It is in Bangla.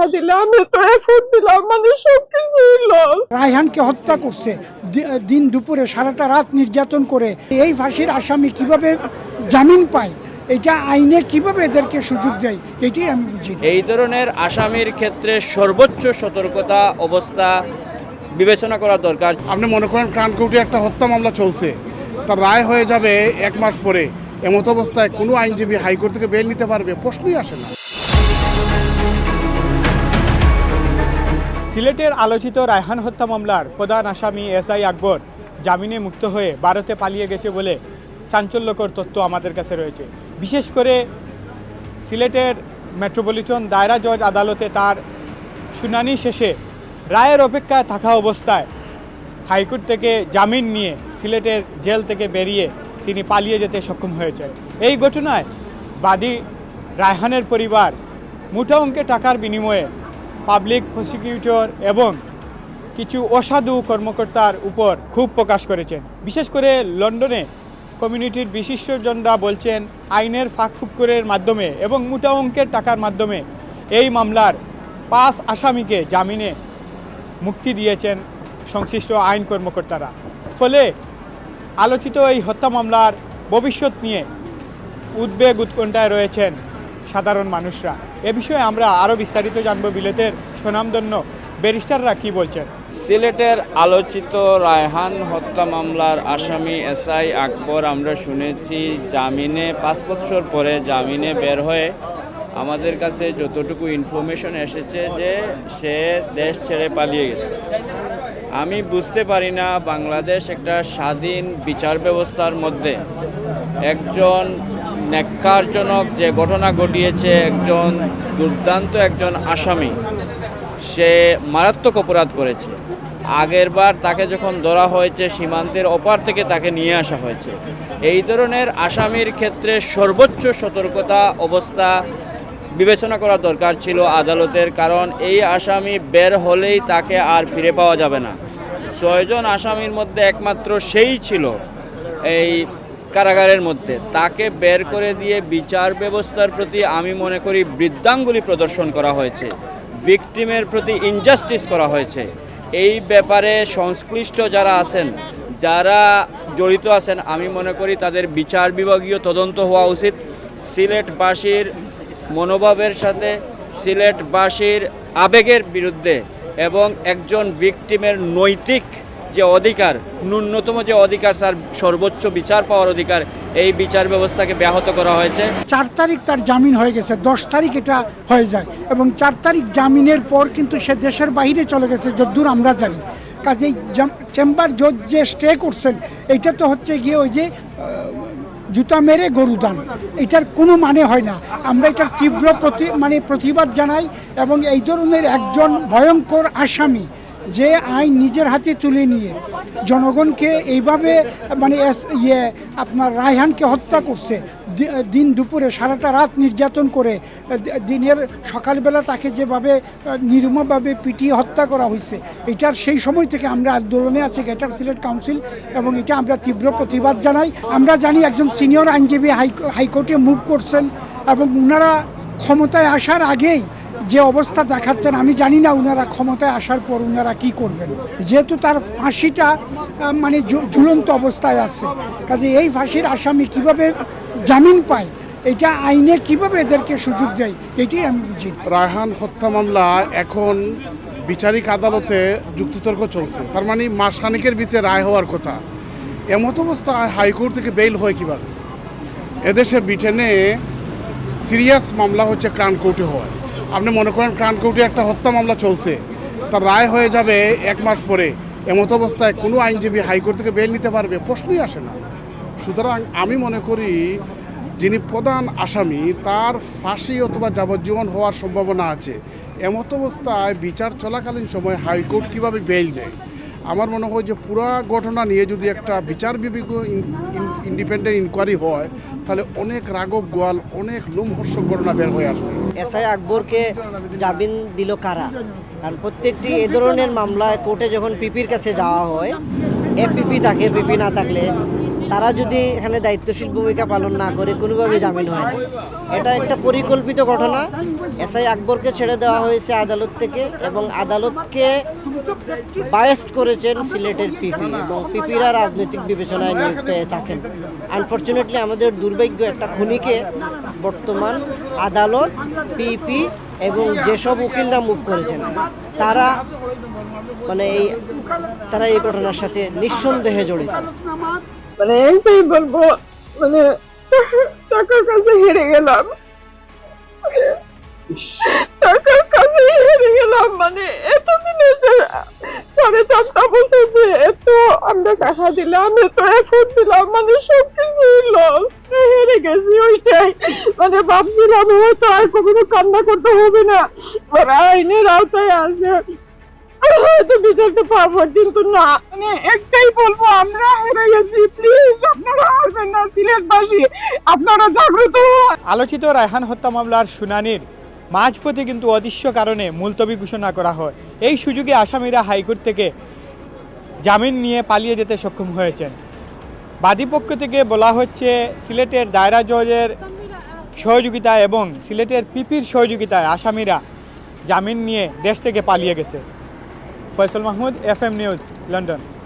টাকা দিলে আমি তো এফোর্ট দিলাম মানে লস রায়হানকে হত্যা করছে। দিন দুপুরে সারাটা রাত নির্যাতন করে। এই ফাঁসির আসামি কীভাবে জামিন পায়? এটা আইনে কীভাবে এদেরকে সুযোগ দেয়? এটাই আমি বুঝি এই ধরনের আসামির ক্ষেত্রে সর্বোচ্চ সতর্কতা অবস্থা বিবেচনা করা দরকার। আপনি মনে করেন ক্রান্তিকৌটি একটা হত্যা মামলা চলছে? তার রায় হয়ে যাবে এক মাস পরে। এমত অবস্থায় কোনো আইনজীবী হাইকোর্ট থেকে বেল নিতে পারবে? প্রশ্নই আসে না। সিলেটের আলোচিত রায়হান হত্যা মামলার প্রধান আসামি এসআই আকবর জামিনে মুক্ত হয়ে ভারতে পালিয়ে গেছে বলে চাঞ্চল্যকর তথ্য আমাদের কাছে রয়েছে। বিশেষ করে সিলেটের মেট্রোপলিটন দায়রা জজ আদালতে তার শুনানি শেষে রায়ের অপেক্ষায় থাকা অবস্থায় হাইকোর্ট থেকে জামিন নিয়ে সিলেটের জেল থেকে বেরিয়ে তিনি পালিয়ে যেতে সক্ষম হয়েছে এই ঘটনায় বাদী রায়হানের পরিবার মোটা অঙ্কে টাকার বিনিময়ে পাবলিক প্রসিকিউটর এবং কিছু অসাধু কর্মকর্তার উপর খুব প্রকাশ করেছেন। বিশেষ করে লন্ডনে কমিউনিটির বিশিষ্টজনরা বলছেন, আইনের ফাঁকফুক্করের মাধ্যমে এবং মোটা অঙ্কের টাকার মাধ্যমে এই মামলার পাঁচ আসামিকে জামিনে মুক্তি দিয়েছেন সংশ্লিষ্ট আইন কর্মকর্তারা। ফলে আলোচিত এই হত্যা মামলার ভবিষ্যৎ নিয়ে উদ্বেগ উৎকণ্ঠায় রয়েছেন সাধারণ মানুষরা। এ বিষয়ে আমরা আরও বিস্তারিত জানব বিলেতের সুনামধন্য ব্যারিস্টাররা কি বলছেন। সিলেটের আলোচিত রায়হান হত্যা মামলার আসামি এসআই আকবর আমরা শুনেছি, জামিনে পাঁচ বছর পরে জামিনে বের হয়ে আমাদের কাছে যতটুকু ইনফরমেশন এসেছে যে সে দেশ ছেড়ে পালিয়ে গেছে। আমি বুঝতে পারি না বাংলাদেশ একটা স্বাধীন বিচার ব্যবস্থার মধ্যে একজন ন্যাক্কারজনক যে ঘটনা ঘটিয়েছে একজন দুর্দান্ত একজন আসামি, সে মারাত্মক অপরাধ করেছে। আগেরবার তাকে যখন ধরা হয়েছে সীমান্তের ওপার থেকে তাকে নিয়ে আসা হয়েছে। এই ধরনের আসামির ক্ষেত্রে সর্বোচ্চ সতর্কতা অবস্থা বিবেচনা করা দরকার ছিল আদালতের, কারণ এই আসামি বের হলেই তাকে আর ফিরে পাওয়া যাবে না। ছয়জন আসামির মধ্যে একমাত্র সেই ছিল। এই কারাগারের মধ্যে। তাকে বের করে দিয়ে বিচার ব্যবস্থার প্রতি আমি মনে করি বৃদ্ধাঙ্গুলি প্রদর্শন করা হয়েছে। ভিকটিমের প্রতি ইনজাস্টিস করা হয়েছে। এই ব্যাপারে সংশ্লিষ্ট যারা আছেন, যারা জড়িত আছেন, আমি মনে করি তাদের বিচার বিভাগীয় তদন্ত হওয়া উচিত। সিলেটবাসীর মনোভাবের সাথে, সিলেটবাসীর আবেগের বিরুদ্ধে এবং একজন ভিকটিমের নৈতিক যে অধিকার, ন্যূনতম যে অধিকার তার সর্বোচ্চ বিচার পাওয়ার অধিকার, এই বিচার ব্যবস্থাকে ব্যাহত করা হয়েছে। চার তারিখ তার জামিন হয়ে গেছে, দশ তারিখ এটা হয়ে যায় এবং চার তারিখ জামিনের পর কিন্তু সে দেশের বাইরে চলে গেছে, যদ্দূর আমরা জানি। কাজেই চেম্বার জজ যে স্টে করছেন, এটা তো হচ্ছে গিয়ে ওই যে জুতা মেরে গরু দান। এটার কোনো মানে হয় না। আমরা এটার তীব্র প্রতি মানে প্রতিবাদ জানাই এবং এই ধরনের একজন ভয়ঙ্কর আসামি যে আইন নিজের হাতে তুলে নিয়ে জনগণকে এইভাবে মানে ইয়ে আপনার রায়হানকে হত্যা করছে দিন দুপুরে সারাটা রাত নির্যাতন করে দিনের সকালবেলা তাকে যেভাবে আহ, নির্মমভাবে পিটিয়ে হত্যা করা হয়েছে এটার সেই সময় থেকে আমরা আন্দোলনে আছি গ্রেটার সিলেট কাউন্সিল এবং এটা আমরা তীব্র প্রতিবাদ জানাই। আমরা জানি একজন সিনিয়র আইনজীবী হাই- হাইকোর্টে মুভ করছেন এবং ওনারা ক্ষমতায় আসার আগেই যে অবস্থা দেখাচ্ছেন, আমি জানি না ওনারা ক্ষমতায় আসার পর ওনারা কি করবেন। যেহেতু তার ফাঁসিটা মানে ঝুলন্ত অবস্থায় আছে। কাজে এই ফাঁসির আসামি কীভাবে জামিন পায়, এটা আইনে কীভাবে এদেরকে সুযোগ দেয়, এটাই আমি বুঝি রায়হান হত্যা মামলা এখন বিচারিক আদালতে যুক্তিতর্ক চলছে। তার মানে মাসখানিকের ভিতরে রায় হওয়ার কথা। এমত অবস্থায় হাইকোর্ট থেকে বেইল হয় কীভাবে? এদেশে ব্রিটেনে সিরিয়াস মামলা হচ্ছে ক্রান কোর্টে হয়। আপনি মনে করেন ক্রান একটা হত্যা মামলা চলছে, তার রায় হয়ে যাবে এক মাস পরে। এমত অবস্থায় কোনো আইনজীবী হাইকোর্ট থেকে বেল নিতে পারবে প্রশ্নই আসে না। সুতরাং আমি মনে করি যিনি প্রধান আসামি, তার ফাঁসি অথবা যাবজ্জীবন হওয়ার সম্ভাবনা আছে। এমত অবস্থায় বিচার চলাকালীন সময় হাইকোর্ট কীভাবে বেল দেয়? আমার মনে হয় যে পুরা ঘটনা নিয়ে যদি একটা বিচার বিভাগ ইন্ডিপেন্ডেন্ট ইনকোয়ারি হয়, তাহলে অনেক রাগব গোয়াল, অনেক লোমহর্ষক ঘটনা বের হয়ে আসবে। এসআই আকবরকে জামিন দিল কারা? কারণ প্রত্যেকটি এ ধরনের মামলায় কোর্টে যখন পিপির কাছে যাওয়া হয় এপিপি পিপি থাকে, পিপি না থাকলে তারা যদি এখানে দায়িত্বশীল ভূমিকা পালন না করে, কোনোভাবে জামিন হয় না। এটা একটা পরিকল্পিত ঘটনা। এসআই আকবরকে ছেড়ে দেওয়া হয়েছে আদালত থেকে এবং আদালতকে বায়াস্ট করেছেন সিলেটের পিপি এবং পিপিরা রাজনৈতিক বিবেচনায় নিয়োগ পেয়ে থাকেন আনফর্চুনেটলি আমাদের দুর্ভাগ্য একটা খুনিকে বর্তমান আদালত পিপি এবং যেসব উকিলরা মুখ করেছেন, তারা মানে এই তারা এই ঘটনার সাথে নিঃসন্দেহে জড়িত। মানে একটাই বলব মানে টাকার কাছে হেরে গেলাম। টাকার কাছে হেরে গেলাম মানে এতদিনে যে সাড়ে চারটা বছর যে এত আমরা টাকা দিলাম, এত এফোর্ট দিলাম মানে সবকিছু লস হেরে গেছি ওইটাই। মানে ভাবছিলাম হয়তো আর কখনো কান্না করতে হবে না। ওরা আইনের আওতায় আছে। হয়তো বিচারটা পাবো, কিন্তু না। মানে একটাই বলব, আমরা হেরে গেছি। প্লিজ আপনারা হারবেন না, সিলেটবাসী। আপনারা জাগ্রত আলোচিত রায়হান হত্যা মামলার শুনানির মাঝপথে কিন্তু অদৃশ্য কারণে মুলতবি ঘোষণা করা হয়। এই সুযোগে আসামিরা হাইকোর্ট থেকে জামিন নিয়ে পালিয়ে যেতে সক্ষম হয়েছেন। বাদীপক্ষ থেকে বলা হচ্ছে, সিলেটের দায়রা জজের সহযোগিতা এবং সিলেটের পিপির সহযোগিতায় আসামিরা জামিন নিয়ে দেশ থেকে পালিয়ে গেছে। Faisal Mahmood FM news London